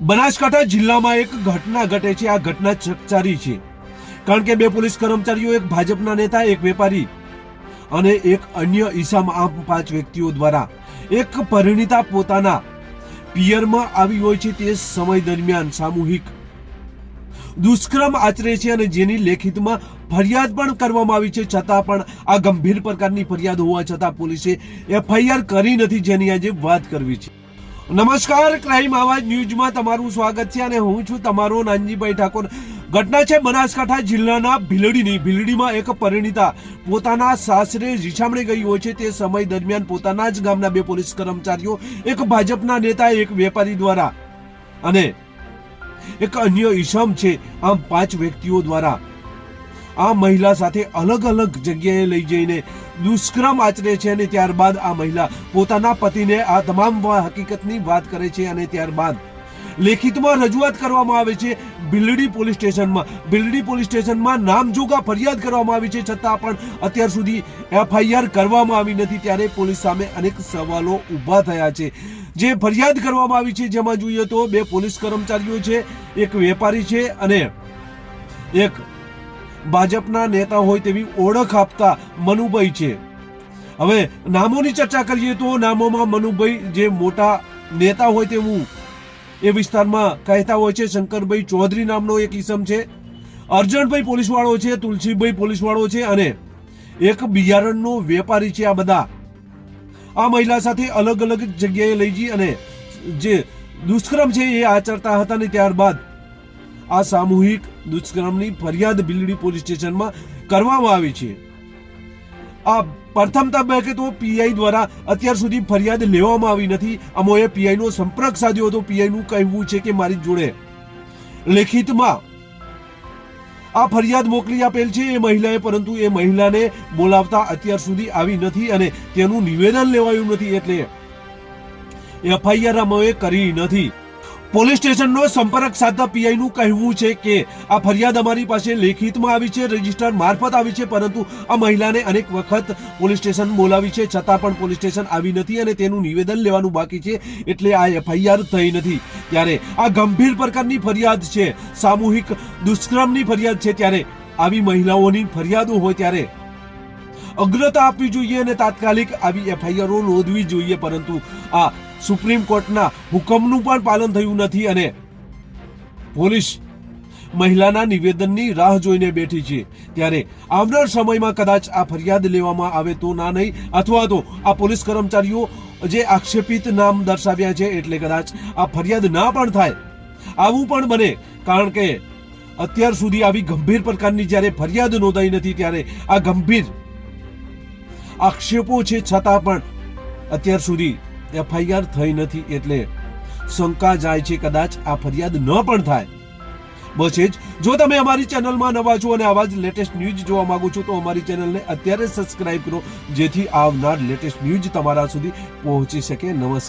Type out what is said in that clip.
બનાસકાંઠા જિલ્લામાં એક ઘટના ઘટે છે. આ ઘટના ચકચારી છે. કારણ કે બે પોલીસ કર્મચારીઓ, એક ભાજપના નેતા, એક વેપારી અને એક અન્ય ઈસામ આમ પાંચ વ્યક્તિઓ દ્વારા એક પરિણીતા પોતાના પિયરમાં આવી હોય છે તે સમય દરમિયાન સામૂહિક દુષ્કર્મ આચરે છે અને જેની લેખિતમાં ફરિયાદ પણ કરવામાં આવી છે. છતાં પણ આ ગંભીર પ્રકારની ફરિયાદ હોવા છતાં પોલીસે એફઆઈઆર કરી નથી. જેની આજે વાત કરવી છે. નમસ્કાર, ક્રાઇમ આવાજ ન્યૂઝમાં તમારું સ્વાગત છે અને હું છું તમારો નાનજીભાઈ ઠાકોર. ઘટના છે બનાસકાંઠા જિલ્લાના ભીલડીની. ભીલડીમાં એક પરિણીતા પોતાના સાસરે રીછામણે ગઈ હોય છે. તે સમય દરમિયાન પોતાના જ ગામના બે પોલીસ કર્મચારીઓ, એક ભાજપના નેતા, એક વેપારી દ્વારા અને એક અન્ય ઈસમ છે. આમ પાંચ વ્યક્તિઓ દ્વારા આ મહિલા સાથે અલગ અલગ જગ્યાએ લઈ જઈને દુષ્કર્મ આચરે છે અને ત્યારબાદ આ મહિલા પોતાના પતિને આ તમામ હકીકતની વાત કરે છે અને ત્યારબાદ લેખિતમાં રજૂઆત કરવામાં આવે છે બિલડી પોલીસ સ્ટેશનમાં. બિલડી પોલીસ સ્ટેશનમાં નામજોગા ફરિયાદ કરવામાં આવી છે છતાં પણ અત્યાર સુધી એફઆઈઆર કરવામાં આવી નથી ત્યારે પોલીસ સામે અનેક સવાલો ઊભા થયા છે. જે ફરિયાદ કરવામાં આવી છે જેમાં જોઈએ તો બે પોલીસ કર્મચારીઓ છે, એક વેપારી છે અને એક ભાજપના નેતા હોય તેવી ઓળખ આપતા મનુભાઈ છે. હવે નામોની ચર્ચા કરીએ તો નામોમાં મનુભાઈ જે મોટા નેતા હોય તેવું એ વિસ્તારમાં કહેતા હોય છે. શંકરભાઈ ચૌધરી નામનો એક ઈસમ છે. અર્જણભાઈ પોલીસવાળો છે, તુલસીભાઈ પોલીસવાળો છે અને એક બિયારણનો વેપારી છે આ બધા. આ મહિલા સાથે અલગ અલગ જગ્યાએ લઈ જઈ અને જે દુષ્કર્મ છે એ આચરતા હતા ને ત્યારબાદ આ સામૂહિક દુષ્કર્મની ફરિયાદ બિલડી પોલીસ સ્ટેશનમાં કરવામાં આવી છે. આ પ્રથમ તબક્કે તો પીઆઈ દ્વારા અત્યાર સુધી ફરિયાદ લેવામાં આવી નથી. અમોએ પીઆઈ નો સંપર્ક સાધ્યો હતો. પીઆઈ નું કહેવું છે કે મારી જોડે લેખિતમાં આ ફરિયાદ મોકલી આપેલ છે એ મહિલાએ, પરંતુ એ મહિલાને બોલાવતા અત્યાર સુધી આવી નથી અને તેનું નિવેદન લેવાયું નથી એટલે એફઆઈઆર અમોએ કરી નથી. પોલીસ સ્ટેશનનો સંપર્ક સાધતા પીઆઈ નું કહેવું છે કે આ ફરિયાદ અમારી પાસે લેખિતમાં આવી છે રજિસ્ટર મારફત આવી છે, પરંતુ આ મહિલાને અનેક વખત પોલીસ સ્ટેશન બોલાવી છે, છતાં પણ પોલીસ સ્ટેશન આવી નથી અને તેનું નિવેદન લેવાનું બાકી છે એટલે આ એફઆઈઆર થઈ નથી. ત્યારે આ ગંભીર પ્રકારની ફરિયાદ છે, સામૂહિક દુષ્કર્મની ફરિયાદ છે, ત્યારે આવી મહિલાઓની ફરિયાદો હોય ત્યારે અગ્રતા આપવી જોઈએ અને તાત્કાલિક આવી એફઆઈઆરો નોંધવી જોઈએ, પરંતુ આ સુપ્રીમ કોર્ટના હુકમનું પણ પાલન થયું નથી અને પોલીસ મહિલાના નિવેદનની રાહ જોઈને બેઠી છે. ત્યારે આવનાર સમયમાં કદાચ આ ફરિયાદ લેવામાં આવે તો ના નહીં, અથવા તો આ પોલીસ કર્મચારીઓ જે આક્ષેપિત નામ દર્શાવ્યા છે એટલે કદાચ આ ફરિયાદ ના પણ થાય. આવું પણ બને, કારણ કે અત્યાર સુધી આવી ગંભીર પ્રકારની જ્યારે ફરિયાદ નોંધાઈ નથી, ત્યારે આ ગંભીર આક્ષેપો છે, છતાં પણ અત્યાર સુધી એફઆઈઆર થઈ નથી એટલે શંકા જાય છે, કદાચ આ ફરિયાદ ન પણ થાય. બસ એ જ. જો તમે અમારી ચેનલમાં નવા છો અને આવા જ લેટેસ્ટ ન્યૂઝ જોવા માંગો છો, તો અમારી ચેનલને અત્યારે સબસ્ક્રાઇબ કરો, જેથી આવનાર લેટેસ્ટ ન્યૂઝ તમારા સુધી પહોંચી શકે. નમસ્કાર.